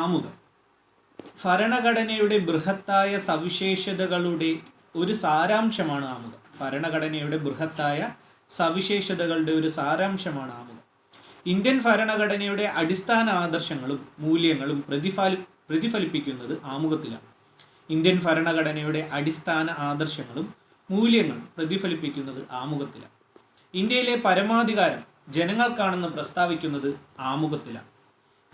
ആമുഖം. ഭരണഘടനയുടെ ബൃഹത്തായ സവിശേഷതകളുടെ ഒരു സാരാംശമാണ് ആമുഖം. ഭരണഘടനയുടെ ബൃഹത്തായ സവിശേഷതകളുടെ ഒരു സാരാംശമാണ് ആമുഖം. ഇന്ത്യൻ ഭരണഘടനയുടെ അടിസ്ഥാന ആദർശങ്ങളും മൂല്യങ്ങളും പ്രതിഫലി പ്രതിഫലിപ്പിക്കുന്നത് ആമുഖത്തിലാണ്. ഇന്ത്യൻ ഭരണഘടനയുടെ അടിസ്ഥാന ആദർശങ്ങളും മൂല്യങ്ങളും പ്രതിഫലിപ്പിക്കുന്നത് ആമുഖത്തിലാണ്. ഇന്ത്യയിലെ പരമാധികാരം ജനങ്ങൾക്കാണെന്ന് പ്രസ്താവിക്കുന്നത് ആമുഖത്തിലാണ്.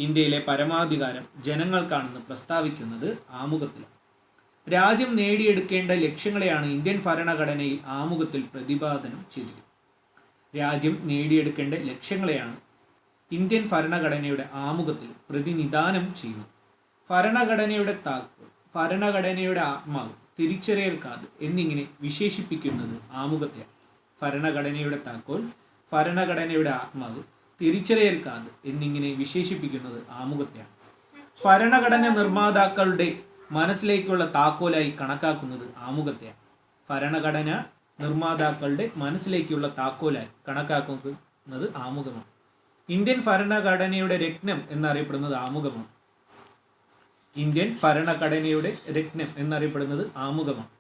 ഇന്ത്യയിലെ പരമാധികാരം ജനങ്ങൾക്കാണെന്ന് പ്രസ്താവിക്കുന്നത് ആമുഖത്തിലാണ് രാജ്യം നേടിയെടുക്കേണ്ട ലക്ഷ്യങ്ങളെയാണ് ഇന്ത്യൻ ഭരണഘടനയിൽ ആമുഖത്തിൽ പ്രതിപാദനം ചെയ്തിരിക്കുന്നത് രാജ്യം നേടിയെടുക്കേണ്ട ലക്ഷ്യങ്ങളെയാണ് ഇന്ത്യൻ ഭരണഘടനയുടെ ആമുഖത്തിൽ പ്രതിനിധാനം ചെയ്യുന്നത്. ഭരണഘടനയുടെ താക്കോൽ ഭരണഘടനയുടെ ആത്മാവ് തിരിച്ചറിയൽ കാർഡ് എന്നിങ്ങനെ വിശേഷിപ്പിക്കുന്നത് ആമുഖത്തെയാണ് ഭരണഘടനയുടെ താക്കോൽ ഭരണഘടനയുടെ ആത്മാവ് തിരിച്ചറിയൽ കാർഡ് എന്നിങ്ങനെ വിശേഷിപ്പിക്കുന്നത് ആമുഖത്തെയാണ്. ഭരണഘടന നിർമ്മാതാക്കളുടെ മനസ്സിലേക്കുള്ള താക്കോലായി കണക്കാക്കുന്നത് ആമുഖത്തെയാണ്. ഭരണഘടന നിർമ്മാതാക്കളുടെ മനസ്സിലേക്കുള്ള താക്കോലായി കണക്കാക്കുന്നത് ആമുഖമാണ്. ഇന്ത്യൻ ഭരണഘടനയുടെ രത്നം എന്നറിയപ്പെടുന്നത് ആമുഖമാണ്. ഇന്ത്യൻ ഭരണഘടനയുടെ രത്നം എന്നറിയപ്പെടുന്നത് ആമുഖമാണ്.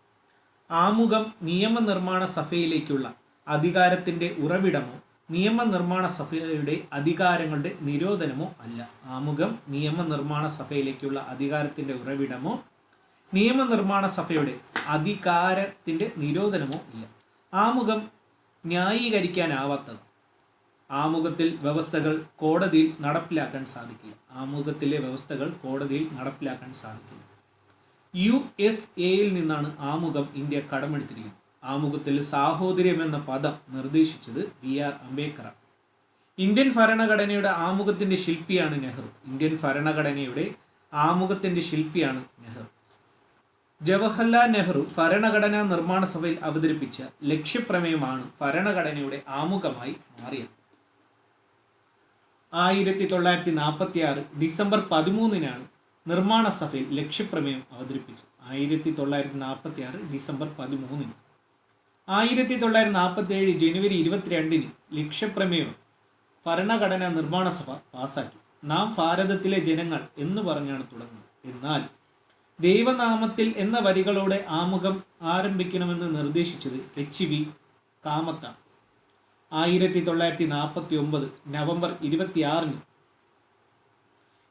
ആമുഖം നിയമനിർമ്മാണ സഭയിലേക്കുള്ള അധികാരത്തിന്റെ ഉറവിടമോ നിയമനിർമ്മാണ സഭയുടെ അധികാരങ്ങളുടെ നിരോധനമോ അല്ല. ആമുഖം നിയമനിർമ്മാണ സഭയിലേക്കുള്ള അധികാരത്തിന്റെ ഉറവിടമോ നിയമനിർമ്മാണ സഭയുടെ അധികാരത്തിന്റെ നിരോധനമോ ഇല്ല. ആമുഖം ന്യായീകരിക്കാനാവാത്തത്. ആമുഖത്തിൽ വ്യവസ്ഥകൾ കോടതിയിൽ നടപ്പിലാക്കാൻ സാധിക്കില്ല. ആമുഖത്തിലെ വ്യവസ്ഥകൾ കോടതിയിൽ നടപ്പിലാക്കാൻ സാധിക്കില്ല. യു എസ് എയിൽ നിന്നാണ് ആമുഖം ഇന്ത്യ കടമെടുത്തിരിക്കുന്നത്. ആമുഖത്തിൽ സാഹോദര്യം എന്ന പദം നിർദ്ദേശിച്ചത് ബി ആർ അംബേദ്കറാണ്. ഇന്ത്യൻ ഭരണഘടനയുടെ ആമുഖത്തിന്റെ ശില്പിയാണ് നെഹ്റു. ഇന്ത്യൻ ഭരണഘടനയുടെ ആമുഖത്തിന്റെ ശില്പിയാണ് നെഹ്റു. ജവഹർലാൽ നെഹ്റു ഭരണഘടനാ നിർമ്മാണ സഭയിൽ അവതരിപ്പിച്ച ലക്ഷ്യപ്രമേയമാണ് ഭരണഘടനയുടെ ആമുഖമായി മാറിയത്. ആയിരത്തി തൊള്ളായിരത്തി നാൽപ്പത്തി ആറ് ഡിസംബർ പതിമൂന്നിനാണ് നിർമ്മാണ സഭയിൽ ലക്ഷ്യപ്രമേയം അവതരിപ്പിച്ചത്. ആയിരത്തി തൊള്ളായിരത്തി നാൽപ്പത്തി ആറ് ഡിസംബർ പതിമൂന്നിന്. ആയിരത്തി തൊള്ളായിരത്തി നാൽപ്പത്തി ഏഴ് ജനുവരി ഇരുപത്തിരണ്ടിന് ലക്ഷ്യപ്രമേയം ഭരണഘടനാ നിർമ്മാണ സഭ പാസാക്കി നാം ഭാരതത്തിലെ ജനങ്ങൾ എന്ന് പറഞ്ഞാണ് തുടങ്ങുന്നത്. എന്നാൽ ദൈവനാമത്തിൽ എന്ന വരികളോടെ ആമുഖം ആരംഭിക്കണമെന്ന് നിർദ്ദേശിച്ചത് എച്ച് വി കാമത്താണ്. ആയിരത്തി തൊള്ളായിരത്തി നാൽപ്പത്തി ഒമ്പത് നവംബർ ഇരുപത്തിയാറിന്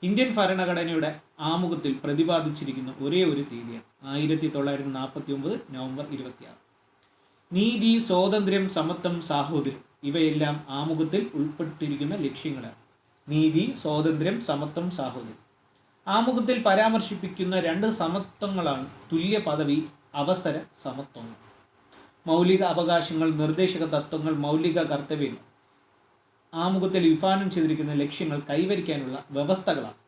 ഇന്ത്യൻ ഭരണഘടനയുടെ ആമുഖത്തിൽ പ്രതിപാദിച്ചിരിക്കുന്ന ഒരേ ഒരു തീയതിയാണ് ആയിരത്തി തൊള്ളായിരത്തി നാൽപ്പത്തി ഒമ്പത് നവംബർ ഇരുപത്തിയാറ്. നീതി സ്വാതന്ത്ര്യം സമത്വം സാഹോദര്യം ഇവയെല്ലാം ആമുഖത്തിൽ ഉൾപ്പെട്ടിരിക്കുന്ന ലക്ഷ്യങ്ങളാണ്. നീതി സ്വാതന്ത്ര്യം സമത്വം സാഹോദര്യം. ആമുഖത്തിൽ പരാമർശിപ്പിക്കുന്ന രണ്ട് സമത്വങ്ങളാണ് തുല്യ പദവി അവസര സമത്വങ്ങൾ. മൗലിക അവകാശങ്ങൾ നിർദ്ദേശക തത്വങ്ങൾ മൗലിക കർത്തവ്യങ്ങൾ ആമുഖത്തിൽ വിഭാവനം ചെയ്തിരിക്കുന്ന ലക്ഷ്യങ്ങൾ കൈവരിക്കാനുള്ള വ്യവസ്ഥകളാണ്.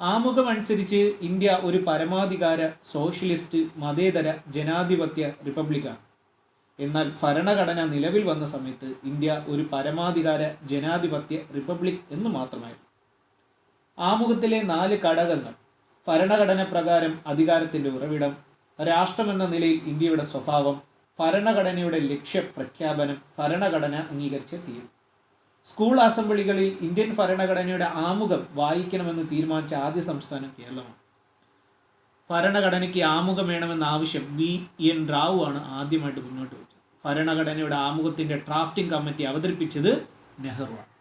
ആമുഖമനുസരിച്ച് ഇന്ത്യ ഒരു പരമാധികാര സോഷ്യലിസ്റ്റ് മതേതര ജനാധിപത്യ റിപ്പബ്ലിക്കാണ്. എന്നാൽ ഭരണഘടന നിലവിൽ വന്ന സമയത്ത് ഇന്ത്യ ഒരു പരമാധികാര ജനാധിപത്യ റിപ്പബ്ലിക് എന്ന് മാത്രമായിരുന്നു. ആമുഖത്തിലെ നാല് ഘടകങ്ങൾ ഭരണഘടന പ്രകാരം അധികാരത്തിന്റെ ഉറവിടം രാഷ്ട്രമെന്ന നിലയിൽ ഇന്ത്യയുടെ സ്വഭാവം ഭരണഘടനയുടെ ലക്ഷ്യ പ്രഖ്യാപനം ഭരണഘടന അംഗീകരിച്ച തീരും സ്കൂൾ അസംബ്ലികളിൽ ഇന്ത്യൻ ഭരണഘടനയുടെ ആമുഖം വായിക്കണമെന്ന് തീരുമാനിച്ച ആദ്യ സംസ്ഥാനം കേരളമാണ്. ഭരണഘടനയ്ക്ക് ആമുഖം വേണമെന്ന ആവശ്യം ബി എൻ. റാവു ആണ് ആദ്യമായിട്ട് മുന്നോട്ട് വെച്ചത്. ഭരണഘടനയുടെ ആമുഖത്തിന്റെ ഡ്രാഫ്റ്റിംഗ് കമ്മിറ്റി അവതരിപ്പിച്ചത് നെഹ്റുവാണ്.